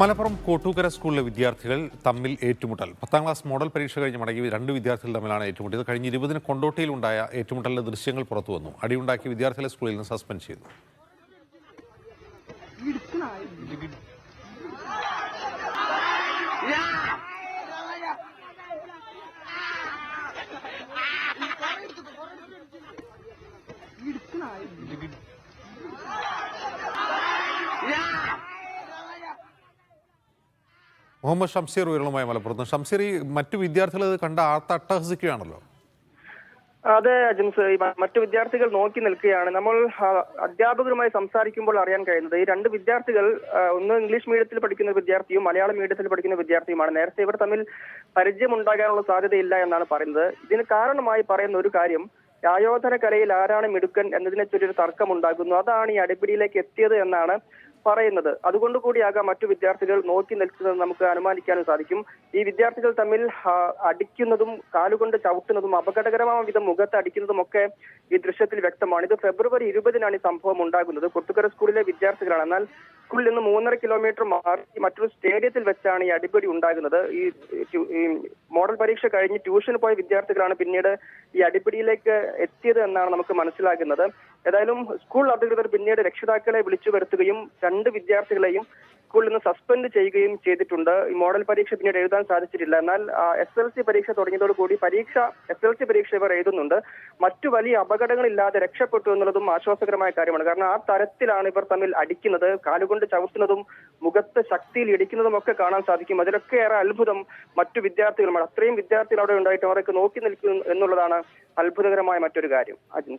മലപ്പുറം കോട്ടൂക്കര സ്കൂളിലെ വിദ്യാർത്ഥികൾ തമ്മിൽ ഏറ്റുമുട്ടൽ. പത്താം ക്ലാസ് മോഡൽ പരീക്ഷ കഴിഞ്ഞ് മടങ്ങി രണ്ട് വിദ്യാർത്ഥികൾ തമ്മിലാണ് ഏറ്റുമുട്ടിയത്. കഴിഞ്ഞ ഇരുപതിന് കൊണ്ടോട്ടിയിലുണ്ടായ ഏറ്റുമുട്ടലിന്റെ ദൃശ്യങ്ങൾ പുറത്തു വന്നു. അടിയുണ്ടാക്കി വിദ്യാർത്ഥികളെ സ്കൂളിൽ നിന്ന് സസ്പെൻഡ് ചെയ്തു. മുഹമ്മദ് ഷംസീർ ഉയർന്നുമായ മലപ്പുറത്ത് ഷംസീർ ഈ മറ്റു വിദ്യാർത്ഥികൾ ഇത് കണ്ട ആർത്തട്ടഹസിക്കുകയാണല്ലോ അതെ അജിൻസ്. മറ്റു വിദ്യാർത്ഥികൾ നോക്കി നിൽക്കുകയാണ്. നമ്മൾ അധ്യാപകരുമായി സംസാരിക്കുമ്പോൾ അറിയാൻ കഴിയുന്നത് ഈ രണ്ട് വിദ്യാർത്ഥികൾ ഒന്ന് ഇംഗ്ലീഷ് മീഡിയത്തിൽ പഠിക്കുന്ന വിദ്യാർത്ഥിയും മലയാളം മീഡിയത്തിൽ പഠിക്കുന്ന വിദ്യാർത്ഥിയുമാണ്. നേരത്തെ ഇവർ തമ്മിൽ പരിചയമുണ്ടാകാനുള്ള സാധ്യതയില്ല എന്നാണ് പറയുന്നത്. ഇതിന് കാരണമായി പറയുന്ന ഒരു കാര്യം ആയോധന കലയിൽ ആരാണ് മിടുക്കൻ എന്നതിനെ തർക്കം തർക്കമുണ്ടാകുന്നു. അതാണ് ഈ അടിപിടിയിലേക്ക് എത്തിയത് എന്നാണ് പറയുന്നത്. അതുകൊണ്ട് കൂടിയാകാം മറ്റു വിദ്യാർത്ഥികൾ നോക്കി നിൽക്കുന്നത് നമുക്ക് അനുമാനിക്കാനും സാധിക്കും. ഈ വിദ്യാർത്ഥികൾ തമ്മിൽ അടിക്കുന്നതും കാലുകൊണ്ട് ചവിട്ടുന്നതും അപകടകരമായ വിധം മുഖത്ത് അടിക്കുന്നതും ഒക്കെ ഈ ദൃശ്യത്തിൽ വ്യക്തമാണ്. ഇത് ഫെബ്രുവരി ഇരുപതിനാണ് ഈ സംഭവം ഉണ്ടാകുന്നത്. കൊട്ടുകര സ്കൂളിലെ വിദ്യാർത്ഥികളാണ്. എന്നാൽ സ്കൂളിൽ നിന്ന് മൂന്നര കിലോമീറ്റർ മാറി മറ്റൊരു സ്റ്റേഡിയത്തിൽ വെച്ചാണ് ഈ അടിപിടി ഉണ്ടാകുന്നത്. ഈ മോഡൽ പരീക്ഷ കഴിഞ്ഞ് ട്യൂഷന് പോയ വിദ്യാർത്ഥികളാണ് പിന്നീട് ഈ അടിപിടിയിലേക്ക് എത്തിയത് എന്നാണ് നമുക്ക് മനസ്സിലാകുന്നത്. ഏതായാലും സ്കൂൾ അധികൃതർ പിന്നീട് രക്ഷിതാക്കളെ വിളിച്ചു വരുത്തുകയും രണ്ട് വിദ്യാർത്ഥികളെയും സ്കൂളിൽ നിന്ന് സസ്പെൻഡ് ചെയ്യുകയും ചെയ്തിട്ടുണ്ട്. ഈ മോഡൽ പരീക്ഷ പിന്നീട് എഴുതാൻ സാധിച്ചിട്ടില്ല. എന്നാൽ എസ് എൽ സി പരീക്ഷ തുടങ്ങിയതോടുകൂടി പരീക്ഷ എസ് എൽ സി പരീക്ഷ ഇവർ എഴുതുന്നുണ്ട്. മറ്റു വലിയ അപകടങ്ങളില്ലാതെ രക്ഷപ്പെട്ടു എന്നുള്ളതും ആശ്വാസകരമായ കാര്യമാണ്. കാരണം ആ തരത്തിലാണ് ഇവർ തമ്മിൽ അടിക്കുന്നത്. കാലുകൊണ്ട് ചവിട്ടുന്നതും മുഖത്ത് ശക്തിയിൽ ഇടിക്കുന്നതും ഒക്കെ കാണാൻ സാധിക്കും. അതിലൊക്കെ ഏറെ അത്ഭുതം മറ്റു വിദ്യാർത്ഥികളുമാണ്. അത്രയും വിദ്യാർത്ഥികൾ അവിടെ ഉണ്ടായിട്ട് അവരൊക്കെ നോക്കി നിൽക്കുന്നു എന്നുള്ളതാണ് അത്ഭുതകരമായ മറ്റൊരു കാര്യം. അജിൻ.